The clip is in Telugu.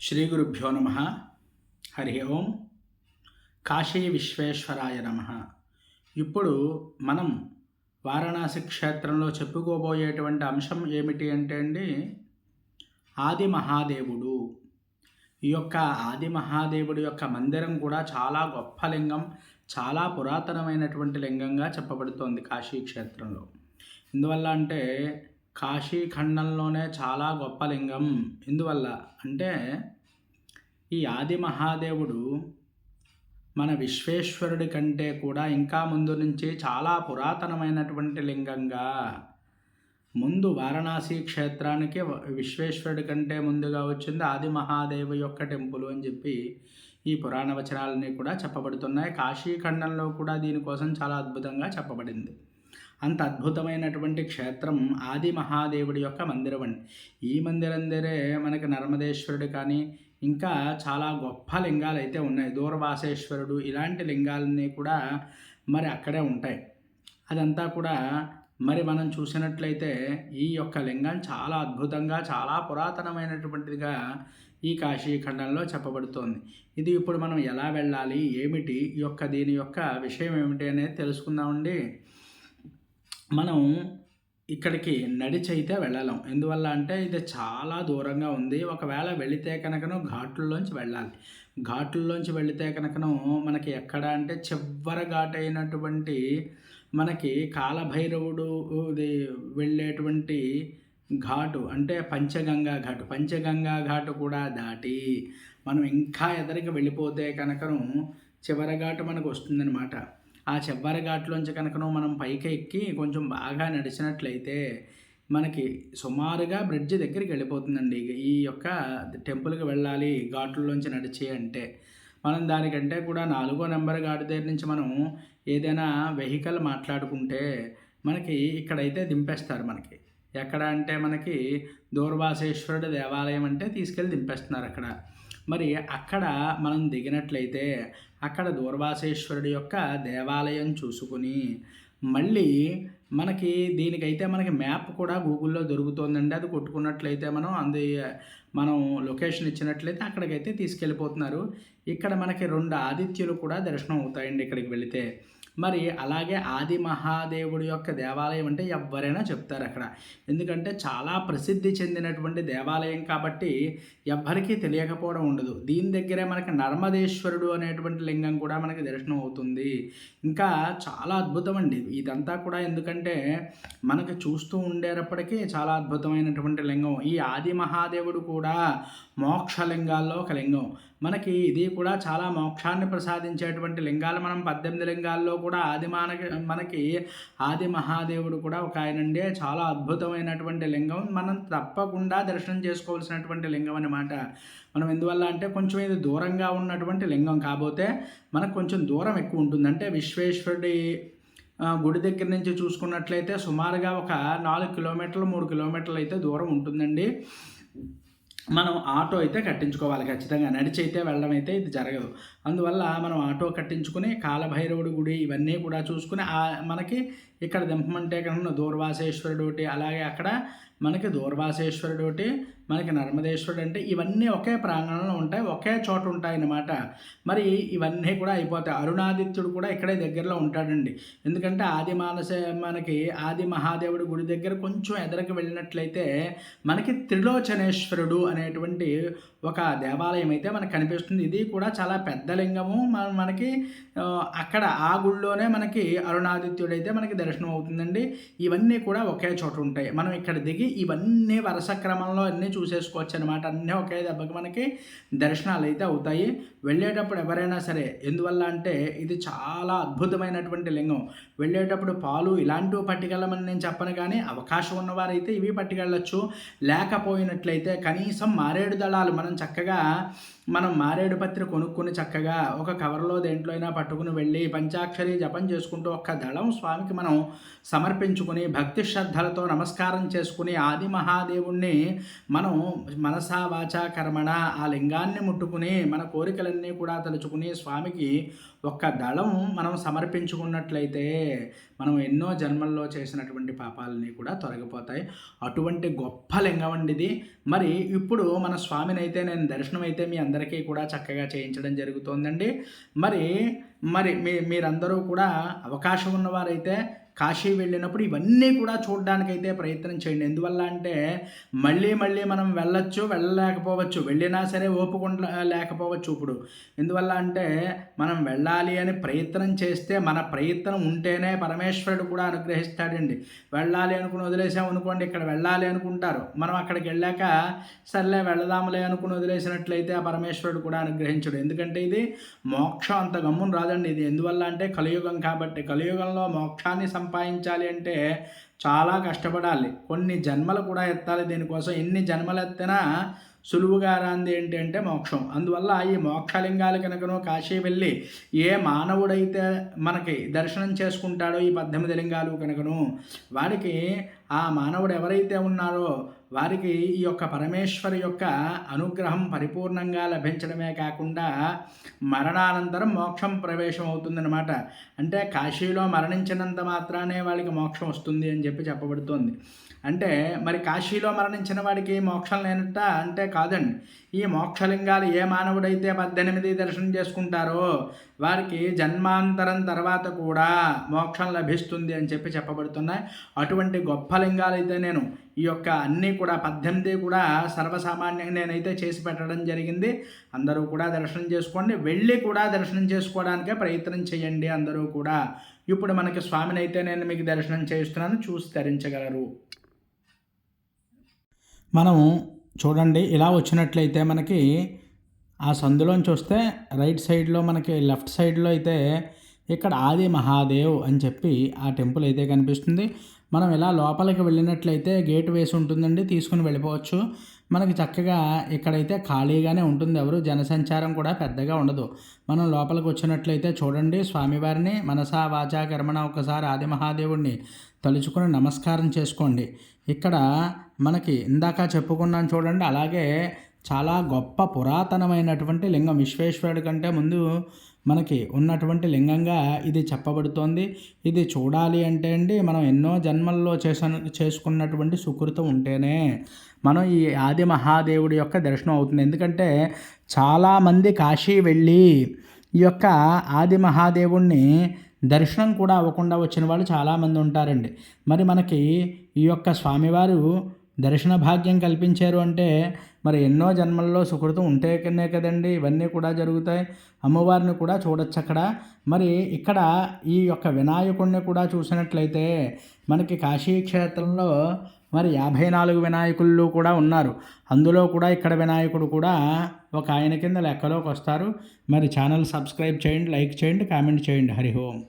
శ్రీ గురుభ్యో నమ. హరి ఓం. కాశీ విశ్వేశ్వరాయ నమ. ఇప్పుడు మనం వారణాసి క్షేత్రంలో చెప్పుకోబోయేటువంటి అంశం ఏమిటి అంటే అండి ఆది మహాదేవుడు. ఈ యొక్క ఆది మహాదేవుడి యొక్క మందిరం కూడా చాలా గొప్ప లింగం చాలా పురాతనమైనటువంటి లింగంగా చెప్పబడుతోంది కాశీ క్షేత్రంలో. ఎందువల్ల అంటే కాశీ ఖండంలోనే చాలా గొప్ప లింగం. ఎందువల్ల? అంటే ఈ ఆది మహాదేవుడు మన విశ్వేశ్వరుడి కంటే కూడా ఇంకా ముందు నుంచి చాలా పురాతనమైనటువంటి లింగంగా ముందు వారణాసి క్షేత్రానికి విశ్వేశ్వరుడి కంటే ముందుగా వచ్చింది ఆది మహాదేవు యొక్క టెంపుల్ అని చెప్పి ఈ పురాణ వచనాలన్నీ కూడా చెప్పబడుతున్నాయి. కాశీ ఖండంలో కూడా దీనికోసం చాలా అద్భుతంగా చెప్పబడింది. అంత అద్భుతమైనటువంటి క్షేత్రం ఆది మహాదేవుడి యొక్క మందిరం అండి. ఈ మందిరం దగ్గరే మనకి నర్మదేశ్వరుడు కానీ ఇంకా చాలా గొప్ప లింగాలు అయితే ఉన్నాయి. దూర్వాసేశ్వరుడు ఇలాంటి లింగాలన్నీ కూడా మరి అక్కడే ఉంటాయి. అదంతా కూడా మరి మనం చూసినట్లయితే ఈ యొక్క లింగం చాలా అద్భుతంగా చాలా పురాతనమైనటువంటిదిగా ఈ కాశీఖండంలో చెప్పబడుతోంది. ఇది ఇప్పుడు మనం ఎలా వెళ్ళాలి? ఏమిటి? ఈ యొక్క దీని యొక్క విషయం ఏమిటి అనేది తెలుసుకుందామండి. మనం ఇక్కడికి నడిచి అయితే వెళ్ళలేం. ఎందువల్ల అంటే ఇది చాలా దూరంగా ఉంది. ఒకవేళ వెళితే కనుకను ఘాట్లలోంచి వెళ్ళాలి. ఘాట్లలోంచి వెళితే కనుకను మనకి ఎక్కడ అంటే చివరి ఘాట్ అయినటువంటి మనకి కాలభైరవుడు ఇది వెళ్ళేటువంటి ఘాటు అంటే పంచగంగా ఘాటు. పంచగంగా ఘాటు కూడా దాటి మనం ఇంకా ఎదరికి వెళ్ళిపోతే కనుకను చివరి ఘాటు మనకు వస్తుందన్నమాట. ఆ చెవ్వారి ఘాట్లోంచి కనుకను మనం పైకి ఎక్కి కొంచెం బాగా నడిచినట్లయితే మనకి సుమారుగా బ్రిడ్జ్ దగ్గరికి వెళ్ళిపోతుందండి. ఈ యొక్క టెంపుల్కి వెళ్ళాలి ఘాట్లలోంచి నడిచి అంటే. మనం దానికంటే కూడా నాలుగో నెంబర్ ఘాటు దగ్గర నుంచి మనం ఏదైనా వెహికల్ మాట్లాడుకుంటే మనకి ఇక్కడైతే దింపేస్తారు మనకి. ఎక్కడ అంటే మనకి దూర్వాసేశ్వరుడు దేవాలయం అంటే తీసుకెళ్ళి దింపేస్తున్నారు అక్కడ. మరి అక్కడ మనం దిగినట్లయితే అక్కడ దూర్వాసేశ్వరుడి యొక్క దేవాలయం చూసుకుని మళ్ళీ మనకి దీనికైతే మనకి మ్యాప్ కూడా గూగుల్లో దొరుకుతుందండి. అది కొట్టుకున్నట్లయితే మనం అంది మనం లొకేషన్ ఇచ్చినట్లయితే అక్కడికైతే తీసుకెళ్ళిపోతున్నారు. ఇక్కడ మనకి రెండు ఆదిత్యులు కూడా దర్శనం అవుతాయండి ఇక్కడికి వెళితే. మరి అలాగే ఆది మహాదేవుడి యొక్క దేవాలయం అంటే ఎవరైనా చెప్తారు అక్కడ. ఎందుకంటే చాలా ప్రసిద్ధి చెందినటువంటి దేవాలయం కాబట్టి ఎవ్వరికీ తెలియకపోవడం ఉండదు. దీని దగ్గరే మనకి నర్మదేశ్వరుడు అనేటువంటి లింగం కూడా మనకి దర్శనం అవుతుంది. ఇంకా చాలా అద్భుతం అండి ఇదంతా కూడా ఎందుకంటే మనకి చూస్తూ ఉండేటప్పటికీ చాలా అద్భుతమైనటువంటి లింగం. ఈ ఆది మహాదేవుడు కూడా మోక్షలింగాల్లో ఒక లింగం. మనకి ఇది కూడా చాలా మోక్షాన్ని ప్రసాదించేటువంటి లింగాలు. మనం పద్దెనిమిది లింగాల్లో కూడా ఆది మానకి మనకి ఆది మహాదేవుడు కూడా ఒక ఆయనండి. చాలా అద్భుతమైనటువంటి లింగం. మనం తప్పకుండా దర్శనం చేసుకోవాల్సినటువంటి లింగం అన్నమాట. మనం ఎందువల్ల అంటే కొంచెం ఇది దూరంగా ఉన్నటువంటి లింగం కాకపోతే మనకు కొంచెం దూరం ఎక్కువ ఉంటుంది. అంటే విశ్వేశ్వరుడి గుడి దగ్గర నుంచి చూసుకున్నట్లయితే సుమారుగా ఒక నాలుగు కిలోమీటర్లు మూడు కిలోమీటర్లు అయితే దూరం ఉంటుందండి. మనం ఆటో అయితే కట్టించుకోవాలి ఖచ్చితంగా. నడిచి అయితే వెళ్ళడం అయితే ఇది జరగదు. అందువల్ల మనం ఆటో కట్టించుకుని కాలభైరవుడి గుడి ఇవన్నీ కూడా చూసుకుని మనకి ఇక్కడ దింపమంటే కనుక దూర్వాసేశ్వరుడు ఒకటి అలాగే అక్కడ మనకి దూర్వాసేశ్వరుడు ఒకటి మనకి నర్మదేశ్వరుడు అంటే ఇవన్నీ ఒకే ప్రాంగణంలో ఉంటాయి ఒకే చోట ఉంటాయి అన్నమాట మరి ఇవన్నీ కూడా అయిపోతాయి. అరుణాదిత్యుడు కూడా ఇక్కడే దగ్గరలో ఉంటాడండి. ఎందుకంటే ఆది మానస మనకి ఆది మహాదేవుడి గుడి దగ్గర కొంచెం ఎదరికి వెళ్ళినట్లయితే మనకి త్రిలోచనేశ్వరుడు అనేటువంటి ఒక దేవాలయం అయితే మనకు కనిపిస్తుంది. ఇది కూడా చాలా పెద్ద లింగము. మన- మనకి అక్కడ ఆ గుళ్ళోనే మనకి అరుణాదిత్యుడు అయితే మనకి దర్శనం అవుతుందండి. ఇవన్నీ కూడా ఒకే చోట ఉంటాయి. మనం ఇక్కడ దిగి ఇవన్నీ వరుస క్రమంలో అన్నీ చూసేసుకోవచ్చు అనమాట అన్నీ ఒకే దెబ్బకి మనకి దర్శనాలు అయితే అవుతాయి. వెళ్ళేటప్పుడు ఎవరైనా సరే ఎందువల్ల అంటే ఇది చాలా అద్భుతమైనటువంటి లింగం. వెళ్ళేటప్పుడు పాలు ఇలాంటివి పట్టుకెళ్ళమని నేను చెప్పను కానీ అవకాశం ఉన్నవారైతే ఇవి పట్టుకెళ్ళచ్చు. లేకపోయినట్లయితే కనీసం మారేడు దళాలు మనం చక్కగా మనం మారేడు పత్రి కొనుక్కుని చక్కగా ఒక కవర్లో దేంట్లో అయినా పట్టుకుని వెళ్ళి పంచాక్షరి జపం చేసుకుంటూ ఒక్క దళం స్వామికి మనం సమర్పించుకుని భక్తి శ్రద్ధలతో నమస్కారం చేసుకుని ఆది మహాదేవుణ్ణి మనం మనసా వాచా కర్మణ ఆ లింగాన్ని ముట్టుకుని మన కోరికలన్నీ కూడా తలుచుకుని స్వామికి ఒక్క దళం మనం సమర్పించుకున్నట్లయితే మనం ఎన్నో జన్మల్లో చేసినటువంటి పాపాలని కూడా తొలగిపోతాయి. అటువంటి గొప్ప లింగం అండిది మరి ఇప్పుడు మన స్వామిని అయితే నేను దర్శనం అయితే మీ అందరికీ కూడా చక్కగా చేయించడం జరుగుతోందండి. మరి మరి మీ మీరందరూ కూడా అవకాశం ఉన్నవారైతే కాశీ వెళ్ళినప్పుడు ఇవన్నీ కూడా చూడడానికైతే ప్రయత్నం చేయండి. ఎందువల్ల అంటే మళ్ళీ మళ్ళీ మనం వెళ్ళొచ్చు వెళ్ళలేకపోవచ్చు. వెళ్ళినా సరే ఓపుకుండా లేకపోవచ్చు ఇప్పుడు. ఎందువల్ల అంటే మనం వెళ్ళాలి అని ప్రయత్నం చేస్తే మన ప్రయత్నం ఉంటేనే పరమేశ్వరుడు కూడా అనుగ్రహిస్తాడండి. వెళ్ళాలి అనుకుని వదిలేసాం అనుకోండి ఇక్కడ వెళ్ళాలి అనుకుంటారు. మనం అక్కడికి వెళ్ళాక సర్లే వెళదాములే అనుకుని వదిలేసినట్లయితే ఆ పరమేశ్వరుడు కూడా అనుగ్రహించడు. ఎందుకంటే ఇది మోక్షం అంత గమ్మును రాదు. కాదండి. ఇది ఎందువల్ల అంటే కలియుగం కాబట్టి. కలియుగంలో మోక్షాన్ని సంపాదించాలి అంటే చాలా కష్టపడాలి. కొన్ని జన్మలు కూడా ఎత్తాలి దీనికోసం. ఎన్ని జన్మలు ఎత్తినా సులువుగా రాంది ఏంటి అంటే మోక్షం. అందువల్ల ఈ మోక్షలింగాలు కనుకను కాశీ వెళ్ళి ఏ మానవుడైతే మనకి దర్శనం చేసుకుంటాడో ఈ పద్దెనిమిది లింగాలు కనుకను వాడికి ఆ మానవుడు ఎవరైతే ఉన్నారో వారికి ఈ యొక్క పరమేశ్వరి యొక్క అనుగ్రహం పరిపూర్ణంగా లభించడమే కాకుండా మరణానంతరం మోక్షం ప్రవేశం అవుతుందన్నమాట. అంటే కాశీలో మరణించినంత మాత్రానే వాళ్ళకి మోక్షం వస్తుంది అని చెప్పి చెప్పబడుతోంది. అంటే మరి కాశీలో మరణించిన వాడికి మోక్షం లేనట్ట? అంటే కాదండి. ఈ మోక్షలింగాలు ఏ మానవుడైతే పద్దెనిమిది దర్శనం చేసుకుంటారో వారికి జన్మాంతరం తర్వాత కూడా మోక్షం లభిస్తుంది అని చెప్పి చెప్పబడుతున్నాయి. అటువంటి గొప్ప లింగాలు అయితే నేను ఈ యొక్క అన్నీ కూడా పద్దెనిమిది కూడా సర్వసామాన్యంగా నేనైతే చేసి పెట్టడం జరిగింది. అందరూ కూడా దర్శనం చేసుకోండి. వెళ్ళి కూడా దర్శనం చేసుకోవడానికే ప్రయత్నం చేయండి అందరూ కూడా. ఇప్పుడు మనకి స్వామిని అయితే నేను మీకు దర్శనం చేస్తున్నాను చూసి ధరించగలరు మనం చూడండి ఇలా వచ్చినట్లయితే మనకి ఆ సందులోంచి వస్తే రైట్ సైడ్లో మనకి లెఫ్ట్ సైడ్లో అయితే ఇక్కడ ఆది మహాదేవ్ అని చెప్పి ఆ టెంపుల్ అయితే కనిపిస్తుంది. మనం ఇలా లోపలికి వెళ్ళినట్లయితే గేట్ వేసి ఉంటుందండి తీసుకుని వెళ్ళిపోవచ్చు. మనకి చక్కగా ఇక్కడైతే ఖాళీగానే ఉంటుంది ఎవరు జనసంచారం కూడా పెద్దగా ఉండదు. మనం లోపలికి వచ్చినట్లయితే చూడండి స్వామివారిని మనసా వాచా కర్మణ ఒకసారి ఆది మహాదేవుడిని తలుచుకుని నమస్కారం చేసుకోండి. ఇక్కడ మనకి ఇందాక చెప్పుకున్నాను చూడండి అలాగే చాలా గొప్ప పురాతనమైనటువంటి లింగం. విశ్వేశ్వరుడి కంటే ముందు మనకి ఉన్నటువంటి లింగంగా ఇది చెప్పబడుతోంది. ఇది చూడాలి అంటే అండి మనం ఎన్నో జన్మల్లో చేసాను చేసుకున్నటువంటి సుకృతం ఉంటేనే మనం ఈ ఆది మహాదేవుడి యొక్క దర్శనం అవుతుంది. ఎందుకంటే చాలామంది కాశీ వెళ్ళి ఈ యొక్క ఆది మహాదేవుణ్ణి దర్శనం కూడా అవ్వకుండా వచ్చిన వాళ్ళు చాలామంది ఉంటారండి. మరి మనకి ఈ యొక్క స్వామివారు దర్శన భాగ్యం కల్పించారు అంటే మరి ఎన్నో జన్మల్లో సుకృతం ఉంటే కనే కదండి. ఇవన్నీ కూడా జరుగుతాయి. అమ్మవారిని కూడా చూడొచ్చు అక్కడ. మరి ఇక్కడ ఈ యొక్క వినాయకుడిని కూడా చూసినట్లయితే మనకి కాశీ క్షేత్రంలో మరి యాభై నాలుగు వినాయకుళ్ళు కూడా ఉన్నారు. అందులో కూడా ఇక్కడ వినాయకుడు కూడా ఒక ఆయన కింద లెక్కలోకి వస్తారు. మరి ఛానల్ సబ్స్క్రైబ్ చేయండి లైక్ చేయండి కామెంట్ చేయండి. హరి ఓం.